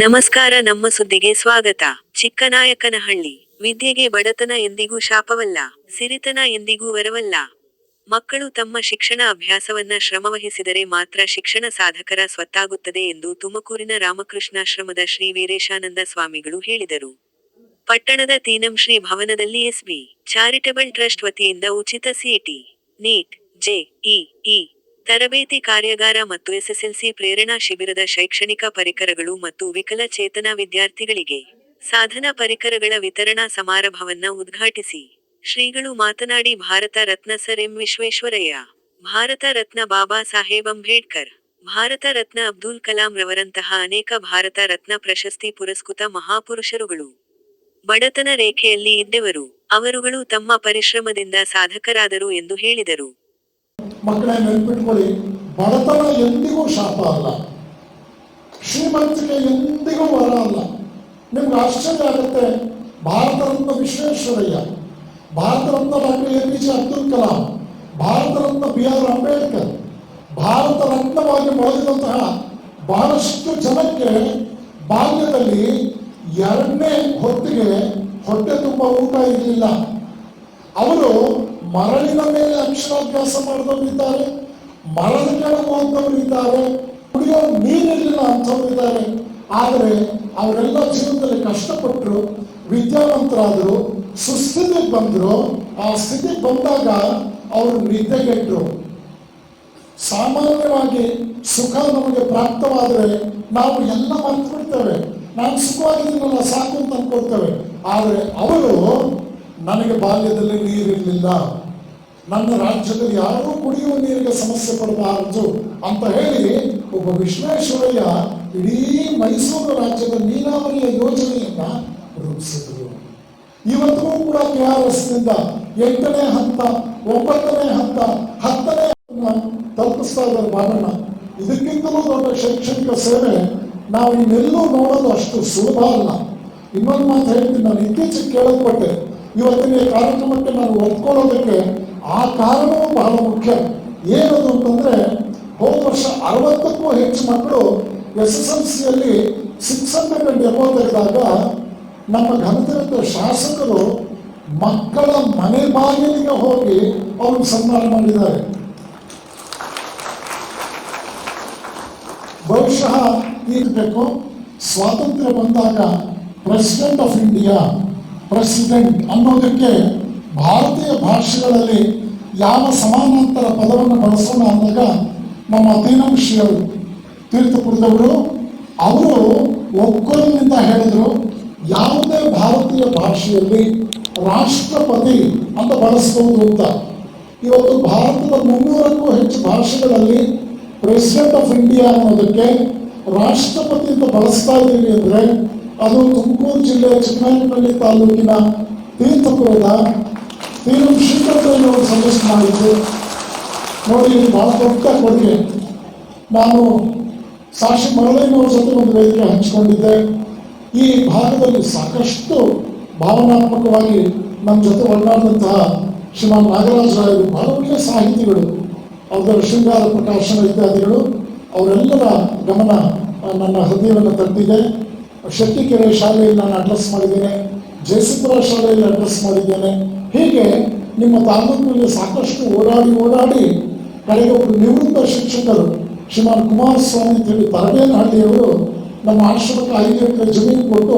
ನಮಸ್ಕಾರ, ನಮ್ಮ ಸುದ್ದಿಗೆ ಸ್ವಾಗತ. ಚಿಕ್ಕನಾಯಕನಹಳ್ಳಿ. ವಿದ್ಯೆಗೆ ಬಡತನ ಎಂದಿಗೂ ಶಾಪವಲ್ಲ, ಸಿರಿತನ ಎಂದಿಗೂ ವರವಲ್ಲ. ಮಕ್ಕಳು ತಮ್ಮ ಶಿಕ್ಷಣ ಅಭ್ಯಾಸವನ್ನ ಶ್ರಮವಹಿಸಿದರೆ ಮಾತ್ರ ಶಿಕ್ಷಣ ಸಾಧಕರ ಸ್ವತ್ತಾಗುತ್ತದೆ ಎಂದು ತುಮಕೂರಿನ ರಾಮಕೃಷ್ಣಾಶ್ರಮದ ಶ್ರೀ ವೀರೇಶಾನಂದ ಸ್ವಾಮಿಗಳು ಹೇಳಿದರು. ಪಟ್ಟಣದ ತೀನಂ ಶ್ರೀ ಭವನದಲ್ಲಿ ಎಸ್ಬಿ. ಚಾರಿಟಬಲ್ ಟ್ರಸ್ಟ್ ವತಿಯಿಂದ ಉಚಿತ ಸಿಇಟಿ ನೀಟ್ ಜೆಇಇ ತರಬೇತಿ ಕಾರ್ಯಾಗಾರ ಮತ್ತು ಎಸ್ಎಸ್ಎಲ್ಸಿ ಪ್ರೇರಣಾ ಶಿಬಿರದ ಶೈಕ್ಷಣಿಕ ಪರಿಕರಗಳು ಮತ್ತು ವಿಕಲಚೇತನ ವಿದ್ಯಾರ್ಥಿಗಳಿಗೆ ಸಾಧನ ಪರಿಕರಗಳ ವಿತರಣಾ ಸಮಾರಂಭವನ್ನ ಉದ್ಘಾಟಿಸಿ ಶ್ರೀಗಳು ಮಾತನಾಡಿ ಭಾರತ ರತ್ನ ಸರ್ ಎಂ ವಿಶ್ವೇಶ್ವರಯ್ಯ, ಭಾರತ ರತ್ನ ಬಾಬಾ ಸಾಹೇಬ್ ಅಂಬೇಡ್ಕರ್, ಭಾರತ ರತ್ನ ಅಬ್ದುಲ್ ಕಲಾಂ ರವರಂತಹ ಅನೇಕ ಭಾರತ ರತ್ನ ಪ್ರಶಸ್ತಿ ಪುರಸ್ಕೃತ ಮಹಾಪುರುಷರುಗಳು. ಬಡತನ ರೇಖೆಯಲ್ಲಿ ಇದ್ದವರು, ಅವರುಗಳು ತಮ್ಮ ಪರಿಶ್ರಮದಿಂದ ಸಾಧಕರಾದರು ಎಂದು ಹೇಳಿದರು. ಮಕ್ಕಳೇ ನೆನ್ಪಿಟ್ಕೊಳ್ಳಿ, ಬಡತನ ಎಂದಿಗೂ ಶಾಪ ಅಲ್ಲ. ಶ್ರೀಮಂತಿಕೆ ಎಂದಿಗೂ ವರ ಅಲ್ಲ. ನಿಮ್ಗೆ ಆಶ್ಚರ್ಯ ಆಗುತ್ತೆ Bharat Ratna Visvesvaraya Bharat Ratna doctor A P J Abdul Kalam Bharat Ratna B R Ambedkar Bharat ರತ್ನವಾಗಿ ಬಳಸಿದಂತಹ ಬಹಳಷ್ಟು ಜನಕ್ಕೆ ಬಾಲ್ಯದಲ್ಲಿ ಎರಡನೇ ಹೊತ್ತಿಗೆ ಹೊಟ್ಟೆ ತುಂಬ ಊಟ ಇರಲಿಲ್ಲ. ಅವರು ಮರಳಿನ ಮೇಲೆ ಅಕ್ಷರಾಭ್ಯಾಸ ಮಾಡಿದವರು ಇದ್ದಾರೆ ಮರಳ ಕೆಳಗೆ ಹೋದವರು ಇದ್ದಾರೆ, ಕುಡಿಯೋ ನೀರಿನ ಅಂಥವ್ರು ಇದ್ದಾರೆ. ಆದರೆ ಅವರೆಲ್ಲ ಜೀವನದಲ್ಲಿ ಕಷ್ಟಪಟ್ಟರು ವಿದ್ಯಾವಂತರಾದರು, ಸುಸ್ಥಿತಿಗೆ ಬಂದರು. ಆ ಸ್ಥಿತಿಗೆ ಬಂದಾಗ ಅವರು ನಿದ್ದೆಗೆಟ್ಟರು ಸಾಮಾನ್ಯವಾಗಿ ಸುಖ ನಮಗೆ ಪ್ರಾಪ್ತವಾದರೆ ನಾವು ಎಲ್ಲ ಮರ್ತು ಬಿಡ್ತೇವೆ ನಾನು ಸುಖವಾಗಿದ್ದೀನಲ್ಲ, ಸಾಕು ಅಂತ ಅನ್ಕೊಳ್ತೇವೆ. ಆದರೆ ಅವರು ನನಗೆ ಬಾಲ್ಯದಲ್ಲಿ ನೀರಿರಲಿಲ್ಲ. ನನ್ನ ರಾಜ್ಯದಲ್ಲಿ ಯಾರೂ ಕುಡಿಯುವ ನೀರಿಗೆ ಸಮಸ್ಯೆ ಪಡಬಾರದು ಅಂತ ಹೇಳಿ ಒಬ್ಬ ವಿಶ್ವೇಶ್ವರಯ್ಯ ಇಡೀ ಮೈಸೂರು ರಾಜ್ಯದ ನೀರಾವರಿಯ ಯೋಜನೆಯನ್ನ ರೂಪಿಸಿದರು. ಇವತ್ತೂ ಕೂಡ ಕೆ ಆರ್ ಎಂಟನೇ ಹಂತ, ಒಂಬತ್ತನೇ ಹಂತ, ಹತ್ತನೇ ತಲುಪಿಸ್ತಾ ಇದ್ದಾರೆ ಬಾಬಣ್ಣ ಇದಕ್ಕಿಂತಲೂ ದೊಡ್ಡ ಶೈಕ್ಷಣಿಕ ಸೇವೆ ನಾವು ಇನ್ನೆಲ್ಲೂ ನೋಡೋದು ಅಷ್ಟು ಸುಲಭ ಅಲ್ಲ. ಇನ್ನೊಂದು ಮಾತು ಹೇಳ್ತೀನಿ, ನಾನು ಇತ್ತೀಚೆಗೆ ಕೇಳಲ್ಪಟ್ಟೆ. ಇವತ್ತಿನ ಕಾರ್ಯಕ್ರಮಕ್ಕೆ ನಾನು ಒಪ್ಕೊಳ್ಳೋದಕ್ಕೆ ಆ ಕಾರಣವೂ ಬಹಳ ಮುಖ್ಯ. ಏನದು ಅಂತಂದ್ರೆ, ಹೋದ ವರ್ಷ ಅರವತ್ತಕ್ಕೂ ಹೆಚ್ಚು ಮಕ್ಕಳು ಎಸ್ ಎಸ್ ಎಲ್ ಸಿಯಲ್ಲಿ ಸಿಕ್ಸ್ ಹಂಡ್ರೆಡ್ ನಮ್ಮ ಘನತೆಯ ಶಾಸಕರು ಮಕ್ಕಳ ಮನೆ ಬಾಗಿಲಿಗೆ ಹೋಗಿ ಅವರು ಸನ್ಮಾನ ಮಾಡಿದ್ದಾರೆ. ಬಹುಶಃ ಈಗಬೇಕು ಸ್ವಾತಂತ್ರ್ಯ ಬಂದಾಗ ಪ್ರೆಸಿಡೆಂಟ್ ಆಫ್ ಇಂಡಿಯಾ ಪ್ರೆಸಿಡೆಂಟ್ ಅನ್ನೋದಕ್ಕೆ ಭಾರತೀಯ ಭಾಷೆಗಳಲ್ಲಿ ಯಾವ ಸಮಾನಾಂತರ ಪದವನ್ನು ಬಳಸೋಣ ಅಂದಾಗ ನಮ್ಮ ದೀನಂಶಿಯವರು ತೀರ್ಥಪುರದವರು ಅವರು ಒಕ್ಕೊಲಿನಿಂದ ಹೇಳಿದ್ರು, ಯಾವುದೇ ಭಾರತೀಯ ಭಾಷೆಯಲ್ಲಿ ರಾಷ್ಟ್ರಪತಿ ಅಂತ ಬಳಸಬಹುದು ಅಂತ. ಇವತ್ತು ಭಾರತದ ಮುನ್ನೂರಕ್ಕೂ ಹೆಚ್ಚು ಭಾಷೆಗಳಲ್ಲಿ ಪ್ರೆಸಿಡೆಂಟ್ ಆಫ್ ಇಂಡಿಯಾ ಅನ್ನೋದಕ್ಕೆ ರಾಷ್ಟ್ರಪತಿ ಅಂತ ಬಳಸ್ತಾ ಇದ್ದೀವಿ ಅಂದರೆ ಅದು ತುಮಕೂರು ಜಿಲ್ಲೆ ಚಿಕ್ಕನಾಯಕನಹಳ್ಳಿ ತಾಲೂಕಿನ ತೀರ್ಥಪುರದ ತೀರು ಶ್ರೀಕಂಠಯ್ಯನವರು ಸಜೆಸ್ಟ್ ಮಾಡಿದ್ದು. ನೋಡಿ, ಇದು ಬಹಳ ದೊಡ್ಡ ಕೊಡುಗೆ. ನಾನು ಸಾಕ್ಷಿ ಮರಳಯ್ಯನವ್ರ ಜೊತೆ ಒಂದು ವೇದಿಕೆ ಹಂಚಿಕೊಂಡಿದ್ದೆ. ಈ ಭಾಗದಲ್ಲಿ ಸಾಕಷ್ಟು ಭಾವನಾತ್ಮಕವಾಗಿ ನಮ್ಮ ಜೊತೆ ಒಡನಾಡಿದಂತಹ ಶ್ರೀಮಾನ್ ನಾಗರಾಜ ರಾಯರು ಬಹಳ ಒಳ್ಳೆಯ ಸಾಹಿತಿಗಳು ಅವರ ಶೃಂಗಾರ, ಪ್ರಕಾಶನ ಇತ್ಯಾದಿಗಳು, ಅವರೆಲ್ಲರ ಗಮನ ನನ್ನ ಹೃದಯವನ್ನು ತಟ್ಟಿದೆ. ಶೆಟ್ಟಿಕೆರೆ ಶಾಲೆಯಲ್ಲಿ ನಾನು ಅಡ್ರೆಸ್ ಮಾಡಿದ್ದೇನೆ, ಜಯಸಿಪುರ ಶಾಲೆಯಲ್ಲಿ ಅಡ್ರೆಸ್ ಮಾಡಿದ್ದೇನೆ. ಹೀಗೆ ನಿಮ್ಮ ತಾಲೂಕಿನಲ್ಲಿ ಸಾಕಷ್ಟು ಓಡಾಡಿ ಓಡಾಡಿ ಕಡೆಗೆ ಒಬ್ಬರು ನಿವೃತ್ತ ಶಿಕ್ಷಕರು ಶ್ರೀಮಾನ್ ಕುಮಾರಸ್ವಾಮಿ ಅಂತ ಹೇಳಿ ತರಬೇನಹಳ್ಳಿಯವರು ನಮ್ಮ ಆಶ್ರಮಕ್ಕೆ ಐದು ಎಕರೆ ಜಮೀನು ಕೊಟ್ಟು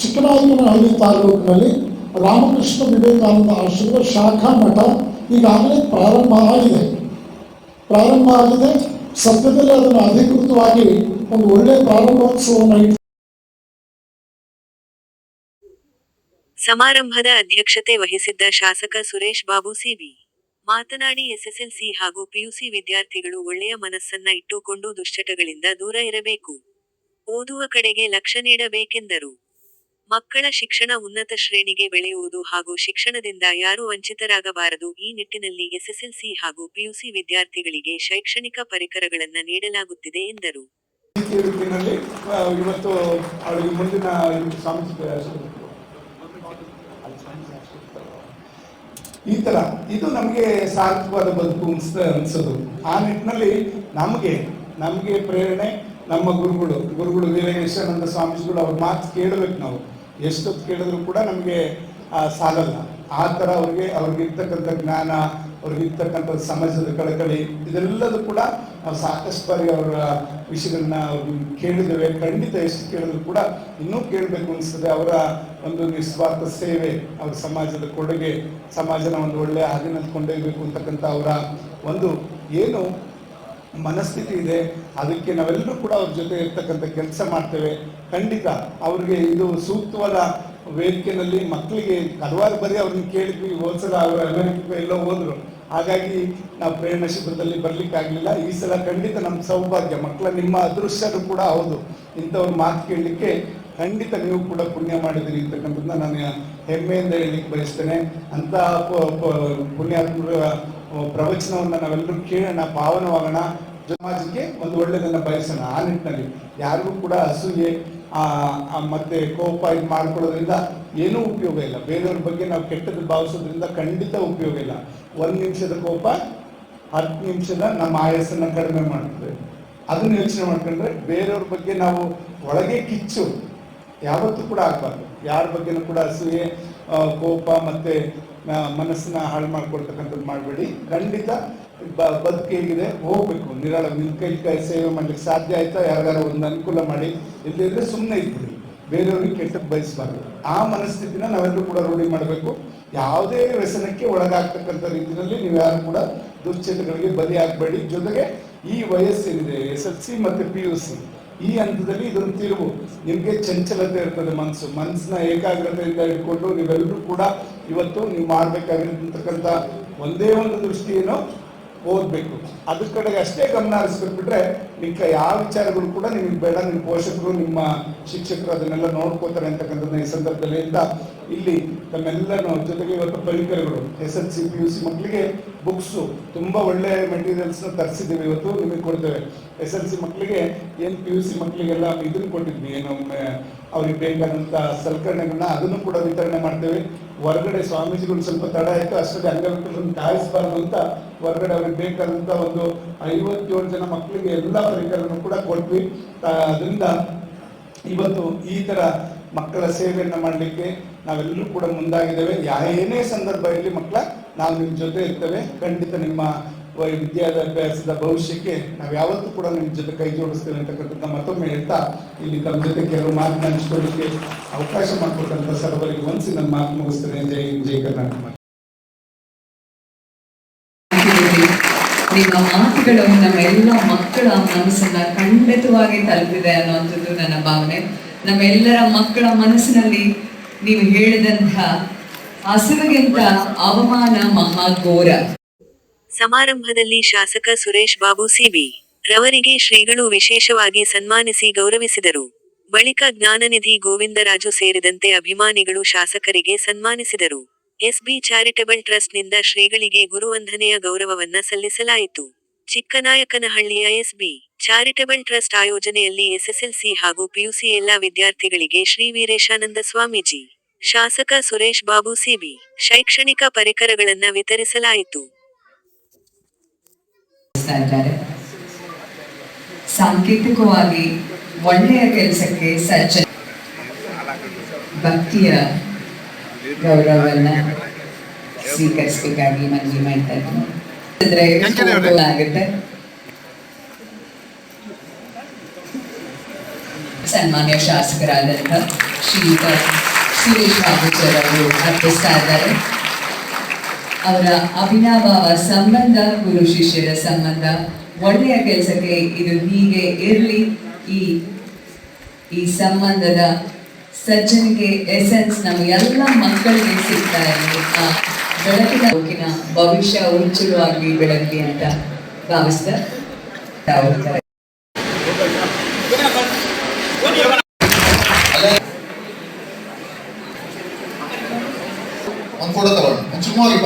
ಚಿಕ್ಕನಾಯಕನಹಳ್ಳಿ ತಾಲೂಕಿನಲ್ಲಿ ರಾಮಕೃಷ್ಣ ವಿವೇಕಾನಂದ ಆಶ್ರಮದ ಶಾಖಾ ಮಠ ಈಗಾಗಲೇ ಪ್ರಾರಂಭ ಆಗಿದೆ. ಪ್ರಾರಂಭ ಆಗಿದೆ. ಸದ್ಯದಲ್ಲೇ ಅದನ್ನು ಅಧಿಕೃತವಾಗಿ ಒಂದು ಒಳ್ಳೆಯ ಪ್ರಾರಂಭೋತ್ಸವವನ್ನು ಸಮಾರಂಭದ ಅಧ್ಯಕ್ಷತೆ ವಹಿಸಿದ್ದ ಶಾಸಕ ಸುರೇಶ್ ಬಾಬು ಸಿಬಿ ಮಾತನಾಡಿ ಎಸ್ಎಸ್ಎಲ್ಸಿ ಹಾಗೂ ಪಿಯುಸಿ ವಿದ್ಯಾರ್ಥಿಗಳು ಒಳ್ಳೆಯ ಮನಸ್ಸನ್ನ ಇಟ್ಟುಕೊಂಡು ದುಶ್ಚಟಗಳಿಂದ ದೂರ ಇರಬೇಕು. ಓದುವ ಕಡೆಗೆ ಲಕ್ಷ್ಯ ನೀಡಬೇಕೆಂದರು. ಮಕ್ಕಳ ಶಿಕ್ಷಣ ಉನ್ನತ ಶ್ರೇಣಿಗೆ ಬೆಳೆಯುವುದು ಹಾಗೂ ಶಿಕ್ಷಣದಿಂದ ಯಾರೂ ವಂಚಿತರಾಗಬಾರದು ಈ ನಿಟ್ಟಿನಲ್ಲಿ ಎಸ್ಎಸ್ಎಲ್ಸಿ ಹಾಗೂ ಪಿಯುಸಿ ವಿದ್ಯಾರ್ಥಿಗಳಿಗೆ ಶೈಕ್ಷಣಿಕ ಪರಿಕರಗಳನ್ನು ನೀಡಲಾಗುತ್ತಿದೆ ಎಂದರು. ಈ ತರ, ಇದು ನಮಗೆ ಸಾರ್ಥಕವಾದ ಬದುಕು ಅನ್ಸ್ತ, ಅನ್ಸೋದು. ಆ ನಿಟ್ಟಿನಲ್ಲಿ ನಮಗೆ ನಮಗೆ ಪ್ರೇರಣೆ ನಮ್ಮ ಗುರುಗಳು ಗುರುಗಳು ವೀರೇಶಾನಂದ ಸ್ವಾಮೀಜಿಗಳು ಅವ್ರ ಮಾತು ಕೇಳಬೇಕು ನಾವು. ಎಷ್ಟೊತ್ತು ಕೇಳಿದ್ರು ಕೂಡ ನಮಗೆ ಸಾಲಲ್ಲ. ಆ ಥರ ಅವ್ರಿಗೆ, ಅವ್ರಿಗಿರ್ತಕ್ಕಂಥ ಜ್ಞಾನ ಅವ್ರಿಗಿರ್ತಕ್ಕಂಥ ಸಮಾಜದ ಕಳಕಳಿ ಇದೆಲ್ಲದೂ ಕೂಡ ನಾವು ಸಾಕಷ್ಟು ಬಾರಿ ಅವರ ವಿಷಯಗಳನ್ನ ಕೇಳಿದ್ದೇವೆ. ಖಂಡಿತ ಎಷ್ಟು ಕೇಳಿದ್ರು ಕೂಡ ಇನ್ನೂ ಕೇಳಬೇಕು ಅನಿಸ್ತದೆ ಅವರ ಒಂದು ನಿಸ್ವಾರ್ಥ ಸೇವೆ ಅವ್ರ ಸಮಾಜದ ಕೊಡುಗೆ, ಸಮಾಜನ ಒಂದು ಒಳ್ಳೆಯ ಹಾದಿನಲ್ಲಿ ಕೊಂಡೊಯ್ಯಬೇಕು ಅಂತಕ್ಕಂಥ ಅವರ ಒಂದು ಏನು ಮನಸ್ಥಿತಿ ಇದೆ. ಅದಕ್ಕೆ ನಾವೆಲ್ಲರೂ ಕೂಡ ಅವ್ರ ಜೊತೆ ಇರ್ತಕ್ಕಂಥ ಕೆಲಸ ಮಾಡ್ತೇವೆ. ಖಂಡಿತ ಅವ್ರಿಗೆ ಇದು ಸೂಕ್ತವಾದ ವೇದಿಕೆಯಲ್ಲಿ ಮಕ್ಕಳಿಗೆ, ಹಲವಾರು ಬರೀ ಅವ್ರನ್ನ ಕೇಳಿದ್ವಿ. ಹೋದ್ಸಲ ಅವರು ಅಮೆರಿಕ ಎಲ್ಲೋ ಹೋದ್ರು. ಹಾಗಾಗಿ ನಾವು ಪ್ರೇಮ ಶಿಬಿರದಲ್ಲಿ ಬರಲಿಕ್ಕಾಗಲಿಲ್ಲ. ಈ ಸಲ ಖಂಡಿತ ನಮ್ಮ ಸೌಭಾಗ್ಯ, ಮಕ್ಕಳ ನಿಮ್ಮ ಅದೃಷ್ಟನೂ ಕೂಡ ಹೌದು. ಇಂಥವ್ರ ಮಾತು ಕೇಳಲಿಕ್ಕೆ ಖಂಡಿತ ನೀವು ಕೂಡ ಪುಣ್ಯ ಮಾಡಿದಿರಿ ಅಂತಕ್ಕಂಥದ್ದನ್ನ ನಾನು ಹೆಮ್ಮೆಯಿಂದ ಹೇಳಲಿಕ್ಕೆ ಬಯಸ್ತೇನೆ. ಅಂತಹ ಪ- ಪ- ಪುಣ್ಯಾತ್ಮರ ಪ್ರವಚನವನ್ನು ನಾವೆಲ್ಲರೂ ಕೇಳೋಣ, ಪಾವನವಾಗೋಣ. ಸಮಾಜಕ್ಕೆ ಒಂದು ಒಳ್ಳೆಯದನ್ನು ಬಯಸೋಣ ಆ ನಿಟ್ಟಿನಲ್ಲಿ. ಯಾರಿಗೂ ಕೂಡ ಅಸೂಯೆ ಮತ್ತೆ ಕೋಪ ಇದು ಮಾಡ್ಕೊಳ್ಳೋದ್ರಿಂದ ಏನೂ ಉಪಯೋಗ ಇಲ್ಲ. ಬೇರೆಯವ್ರ ಬಗ್ಗೆ ನಾವು ಕೆಟ್ಟದ್ದು ಭಾವಿಸೋದ್ರಿಂದ ಖಂಡಿತ ಉಪಯೋಗ ಇಲ್ಲ. ಒಂದು ನಿಮಿಷದ ಕೋಪ, ಹತ್ತು ನಿಮಿಷದ ನಮ್ಮ ಆಯಸ್ಸನ್ನು ಕಡಿಮೆ ಮಾಡ್ತದೆ. ಅದನ್ನು ಯೋಚನೆ ಮಾಡ್ಕೊಂಡ್ರೆ ಬೇರೆಯವ್ರ ಬಗ್ಗೆ ನಾವು ಒಳಗೆ ಕಿಚ್ಚು. ಯಾವತ್ತೂ ಕೂಡ ಆಗಬಾರ್ದು. ಯಾರ ಬಗ್ಗೆನೂ ಕೂಡ ಅಸೂಯೆ ಕೋಪ ಮತ್ತು ಮನಸ್ಸನ್ನ ಹಾಳು ಮಾಡ್ಕೊಳ್ತಕ್ಕಂಥದ್ದು ಮಾಡಬೇಡಿ. ಖಂಡಿತ ಬ- ಬದುಕು ಹೇಗಿದೆ ಹೋಗ್ಬೇಕು. ನಿರಾಳ ನಿಮ್ಮ ಕೈ ಕೈ ಸೇವೆ ಮಾಡ್ಲಿಕ್ಕೆ ಸಾಧ್ಯ ಆಯ್ತಾ? ಯಾರಿಗಾರ ಒಂದು ಅನುಕೂಲ ಮಾಡಿ. ಇಲ್ಲದಿದ್ರೆ ಸುಮ್ಮನೆ ಇದ್ಬಿಡಿ. ಬೇರೆಯವ್ರಿಗೆ ಕೆಟ್ಟಕ್ಕೆ ಬಯಸಬಾರ್ದು. ಆ ಮನಸ್ಥಿತಿನ ನಾವೆಲ್ಲರೂ ಕೂಡ ರೂಢಿ ಮಾಡಬೇಕು. ಯಾವುದೇ ವ್ಯಸನಕ್ಕೆ ಒಳಗಾಗ್ತಕ್ಕಂಥ ರೀತಿಯಲ್ಲಿ ನೀವು ಯಾರು ಕೂಡ ದುಶ್ಚಿತಗಳಿಗೆ ಬಲಿ ಆಗಬೇಡಿ ಜೊತೆಗೆ ಈ ವಯಸ್ಸೇನಿದೆ, ಎಸ್ ಎಲ್ ಸಿ ಮತ್ತು ಪಿ ಯು ಸಿ, ಈ ಹಂತದಲ್ಲಿ ಇದೊಂದು ತಿರುವು ನಿಮಗೆ ಚಂಚಲತೆ ಇರ್ತದೆ ಮನಸ್ಸು. ಮನಸ್ಸನ್ನ ಏಕಾಗ್ರತೆಯಿಂದ ಇಟ್ಕೊಂಡು ನೀವೆಲ್ಲರೂ ಕೂಡ ಇವತ್ತು ನೀವು ಮಾಡಬೇಕಾಗಿರ್ತಕ್ಕಂಥ ಒಂದೇ ಒಂದು ದೃಷ್ಟಿಯನ್ನು ಓದಬೇಕು. ಅದ್ರ ಕಡೆಗೆ ಅಷ್ಟೇ ಗಮನ ಹರಿಸ್ಬಿಟ್ಬಿಟ್ರೆ ನಿಮ್ಮ ಯಾವ ವಿಚಾರಗಳು ಕೂಡ ನಿಮಗೆ ಬೇಡ ನಿಮ್ಮ ಪೋಷಕರು, ನಿಮ್ಮ ಶಿಕ್ಷಕರು ಅದನ್ನೆಲ್ಲ ನೋಡ್ಕೋತಾರೆ ಅಂತಕ್ಕಂಥದ್ದನ್ನ ಈ ಸಂದರ್ಭದಲ್ಲಿ ಅಂತ ಇಲ್ಲಿ ತಮ್ಮೆಲ್ಲನೂ ಜೊತೆಗೆ ಇವತ್ತು ಪರಿಕರಗಳು, S L C, P U C ಮಕ್ಕಳಿಗೆ ಬುಕ್ಸು, ತುಂಬ ಒಳ್ಳೆ ಮೆಟೀರಿಯಲ್ಸ್ನ ತರಿಸಿದ್ದೀವಿ ಇವತ್ತು, ನಿಮಗೆ ಕೊಡ್ತೇವೆ. ಎಸ್ ಎಲ್ ಸಿ ಮಕ್ಕಳಿಗೆ ಏನು ಪಿ ಯು ಸಿ ಮಕ್ಕಳಿಗೆಲ್ಲ ಇದನ್ನು ಕೊಟ್ಟಿದ್ವಿ, ಏನು, ಮ- ಅವ್ರಿಗೆ ಬೇಕಾದಂಥ ಸಲಕರಣೆಗಳನ್ನ ಅದನ್ನು ಕೂಡ ವಿತರಣೆ ಮಾಡ್ತೇವೆ. ಹೊರಗಡೆ ಸ್ವಾಮೀಜಿಗಳು ಸ್ವಲ್ಪ ತಡ ಆಯಿತು ಅಷ್ಟರಲ್ಲಿ ಅಂಗವಿಕಲರನ್ನು ಕಾಯಿಸಬಾರ್ದು ಅಂತ ಹೊರಗಡೆ ಅವ್ರಿಗೆ ಬೇಕಾದಂಥ ಒಂದು ಐವತ್ತೇಳು ಜನ ಮಕ್ಕಳಿಗೆ ಎಲ್ಲ ಪರಿಕರನ್ನು ಕೂಡ ಕೊಟ್ವಿ. ಅದರಿಂದ ಇವತ್ತು ಈ ಥರ ಮಕ್ಕಳ ಸೇವೆಯನ್ನು ಮಾಡಲಿಕ್ಕೆ ನಾವೆಲ್ಲರೂ ಕೂಡ ಮುಂದಾಗಿದ್ದೇವೆ. ಏನೇ ಸಂದರ್ಭ ಇರಲಿ ಮಕ್ಕಳ, ನಾವು ನಿಮ್ಮ ಜೊತೆ ಇರ್ತೇವೆ. ಖಂಡಿತ ನಿಮ್ಮ ವಿದ್ಯಾಭ್ಯಾಸದ ಭವಿಷ್ಯಕ್ಕೆ ನಾವು ಯಾವತ್ತೂ ಕೂಡ ನಿಮ್ಮ ಜೊತೆ ಕೈ ಜೋಡಿಸ್ತೇವೆ ಅಂತಕ್ಕಂಥ ಮತ್ತೊಮ್ಮೆ ಹೇಳ್ತಾ, ಇಲ್ಲಿ ತಮ್ಮ ಜೊತೆ ಕೆಲವು ಮಾತನ್ನ ಹಂಚ್ಕೊಳ್ಳಿಕ್ಕೆ ಅವಕಾಶ ಮಾಡಿಕೊಟ್ಟಂತ ಸರ್ವರಿಗೆ ಒಂದ್ಸಿ ನನ್ನ ಮಾತು ಮುಗಿಸ್ತೇನೆ. ಹೇಳಿ ಜೈ ಕರ್ನಾಟಕ. ನಿಮ್ಮ ಮಾತುಗಳು ನಮ್ಮೆಲ್ಲ ಮಕ್ಕಳ ಮನಸ್ಸನ್ನ ಖಂಡಿತವಾಗಿ ತಲುಪಿದೆ ಅನ್ನುವಂಥದ್ದು ನನ್ನ ಭಾವನೆ. ನಮ್ಮೆಲ್ಲರ ಮಕ್ಕಳ ಮನಸ್ಸಿನಲ್ಲಿ ನೀವು ಹೇಳಿದಂಥ ಹಸಿವಿಗಿಂತ ಅವಮಾನ ಮಹಾಘೋರ. ಸಮಾರಂಭದಲ್ಲಿ ಶಾಸಕ ಸುರೇಶ್ ಬಾಬು ಸಿಬಿ ರವರಿಗೆ ಶ್ರೀಗಳು ವಿಶೇಷವಾಗಿ ಸನ್ಮಾನಿಸಿ ಗೌರವಿಸಿದರು. ಬಳಿಕ ಜ್ಞಾನನಿಧಿ ಗೋವಿಂದರಾಜು ಸೇರಿದಂತೆ ಅಭಿಮಾನಿಗಳು ಶಾಸಕರಿಗೆ ಸನ್ಮಾನಿಸಿದರು. ಎಸ್ಬಿ ಚಾರಿಟಬಲ್ ಟ್ರಸ್ಟ್ನಿಂದ ಶ್ರೀಗಳಿಗೆ ಗುರುವಂದನೆಯ ಗೌರವವನ್ನ ಸಲ್ಲಿಸಲಾಯಿತು. ಚಿಕ್ಕನಾಯಕನಹಳ್ಳಿಯ ಎಸ್ಬಿ ಚಾರಿಟಬಲ್ ಟ್ರಸ್ಟ್ ಆಯೋಜನೆಯಲ್ಲಿ ಎಸ್ಎಸ್ಎಲ್ಸಿ ಹಾಗೂ ಪಿಯುಸಿ ಎಲ್ಲಾ ವಿದ್ಯಾರ್ಥಿಗಳಿಗೆ ಶ್ರೀ ವೀರೇಶಾನಂದ ಸ್ವಾಮೀಜಿ, ಶಾಸಕ ಸುರೇಶ್ ಬಾಬು ಸಿಬಿ ಶೈಕ್ಷಣಿಕ ಪರಿಕರಗಳನ್ನ ವಿತರಿಸಲಾಯಿತು. ನಡೆಸ್ತಾ ಇದ್ದಾರೆ. ಸಾಂಕೇತಿಕವಾಗಿ ಒಳ್ಳೆಯ ಕೆಲಸಕ್ಕೆ ಸಜ್ಜ ಭಕ್ತಿಯ ಗೌರವವನ್ನ ಸ್ವೀಕರಿಸಬೇಕಾಗಿ ಮನವಿ ಮಾಡ್ತಾ ಇದ್ದೀನಿ. ಆಗುತ್ತೆ ಸನ್ಮಾನ್ಯ ಶಾಸಕರಾದಂಥ ಶ್ರೀಯುತ ಸುರೇಶ್ ಬಾಬುಜರ್ ಅವರು ಅರ್ಪಿಸ್ತಾ ಇದ್ದಾರೆ ಅವರ ಅಭಿನಾಭಾವ ಸಂಬಂಧ, ಗುರು ಶಿಷ್ಯರ ಸಂಬಂಧ. ಒಳ್ಳೆಯ ಕೆಲಸಕ್ಕೆ ಇದು ಹೀಗೆ ಇರಲಿ. ಈ ಈ ಸಂಬಂಧದ ಸಜ್ಜನಿಗೆ ಎಸೆನ್ಸ್ ನಮ್ಮ ಎಲ್ಲ ಮಕ್ಕಳಿಗೆ ಸಿಗ್ತಾ ಇರಲಿ. ಆ ಬೆಳಕಿನ ಭವಿಷ್ಯ ಉಜ್ವಲವಾಗಿ ಬೆಳಗಲಿ ಅಂತ ಭಾವಿಸ್ತಾ ಒಂದು ಫೋಟೋ ಒಂದು ಸುಮ್ಮನೆ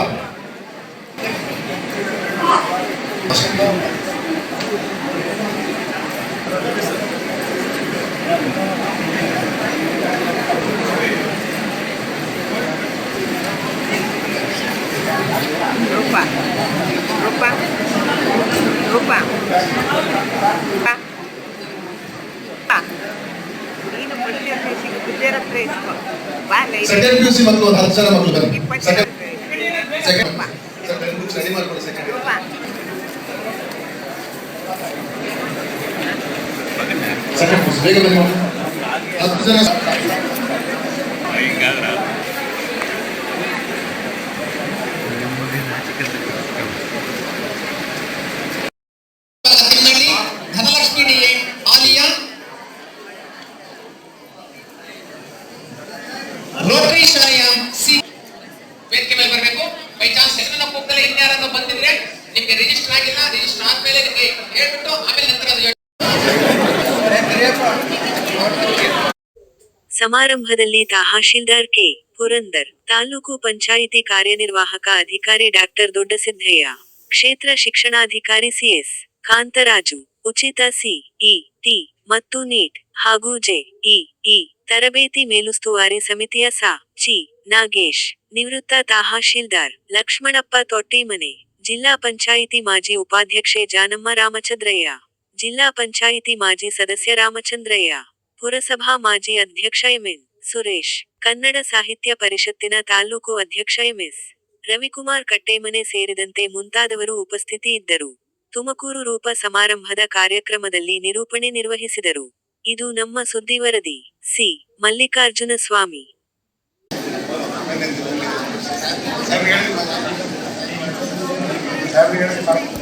ಸೆಕೆಂಡ್ ಪಿ ಯು ಸಿ ಮಕ್ಕಳು ಒಂದು ಹತ್ತು ಜನ ಮಕ್ಕಳು ಬನ್ನಿ ಸೆಕೆಂಡ್ ಸೆಕೆಂಡ್ ಬುಕ್ಸ್ ರೆಡಿ ಮಾಡ್ಕೊಳ್ಳಿ ಸೆಕೆಂಡ್ ಸೆಕೆಂಡ್ ಬುಕ್ಸ್ ಬೇಗ ಬನ್ನಿ ಮಕ್ಕಳು. ಹತ್ತು ಜನ ರೋಟರಿ ಶಾಲೆಯ ಸಿ ವೇದಿಕೆ ಮೇಲೆ ಬರಬೇಕು. ಬೈ ಚಾನ್ಸ್ ಹೆಸರನ್ನ ಕೂಗ್ದಲೇ ಇನ್ಯಾರನ್ನ ಬಂದಿದ್ರೆ ನಿಮ್ಗೆ ರಿಜಿಸ್ಟರ್ ಆಗಿಲ್ಲ. ರಿಜಿಸ್ಟರ್ ಆದ್ಮೇಲೆ ನಿಮ್ಗೆ ಹೇಳ್ಬಿಟ್ಟು ಆಮೇಲೆ ನಂತರ ಅದು ಸಮಾರಂಭದಲ್ಲಿ ತಹಶೀಲ್ದಾರ್ ಕೆ ಪುರಂದರ್, ತಾಲೂಕು ಪಂಚಾಯಿತಿ ಕಾರ್ಯನಿರ್ವಾಹಕ ಅಧಿಕಾರಿ ಡಾಕ್ಟರ್ ದೊಡ್ಡಸಿದ್ದಯ್ಯ ಕ್ಷೇತ್ರ ಶಿಕ್ಷಣಾಧಿಕಾರಿ ಸಿಎಸ್ ಕಾಂತರಾಜು, ಉಚಿತ ಸಿ ಇ ಟಿ ಮತ್ತು ನೀಟ್ ಹಾಗೂ ಜೆ ಇ ತರಬೇತಿ ಮೇಲುಸ್ತುವಾರಿ ಸಮಿತಿಯ ಸಾ. ಚಿ. ನಾಗೇಶ್, ನಿವೃತ್ತ ತಹಶೀಲ್ದಾರ್ ಲಕ್ಷ್ಮಣಪ್ಪ ತೊಟ್ಟಿಮನೆ, ಜಿಲ್ಲಾ ಪಂಚಾಯಿತಿ ಮಾಜಿ ಉಪಾಧ್ಯಕ್ಷೆ ಜಾನಮ್ಮ ರಾಮಚಂದ್ರಯ್ಯ, ಜಿಲ್ಲಾ ಪಂಚಾಯಿತಿ ಮಾಜಿ ಸದಸ್ಯ ರಾಮಚಂದ್ರಯ್ಯ, ಪುರಸಭಾ ಮಾಜಿ ಅಧ್ಯಕ್ಷ ಎಂಎನ್ ಸುರೇಶ್, ಕನ್ನಡ ಸಾಹಿತ್ಯ ಪರಿಷತ್ತಿನ ತಾಲೂಕು ಅಧ್ಯಕ್ಷ ಎಂಎಸ್ ರವಿಕುಮಾರ್ ಕಟ್ಟೇಮನೆ ಸೇರಿದಂತೆ ಮುಂತಾದವರು ಉಪಸ್ಥಿತಿ ಇದ್ದರು ತುಮಕೂರು ರೂಪ ಸಮಾರಂಭದ ಕಾರ್ಯಕ್ರಮದಲ್ಲಿ ನಿರೂಪಣೆ ನಿರ್ವಹಿಸಿದರು. ಇದು ನಮ್ಮ ಸುದ್ದಿ ವರದಿ. ಸಿ ಮಲ್ಲಿಕಾರ್ಜುನ ಸ್ವಾಮಿ ಸಾಹೇಬ್ರಿಗೆ ಹೇಳಿ. ಸಾಹೇಬ್ರಿಗೆ ಹೇಳಿ.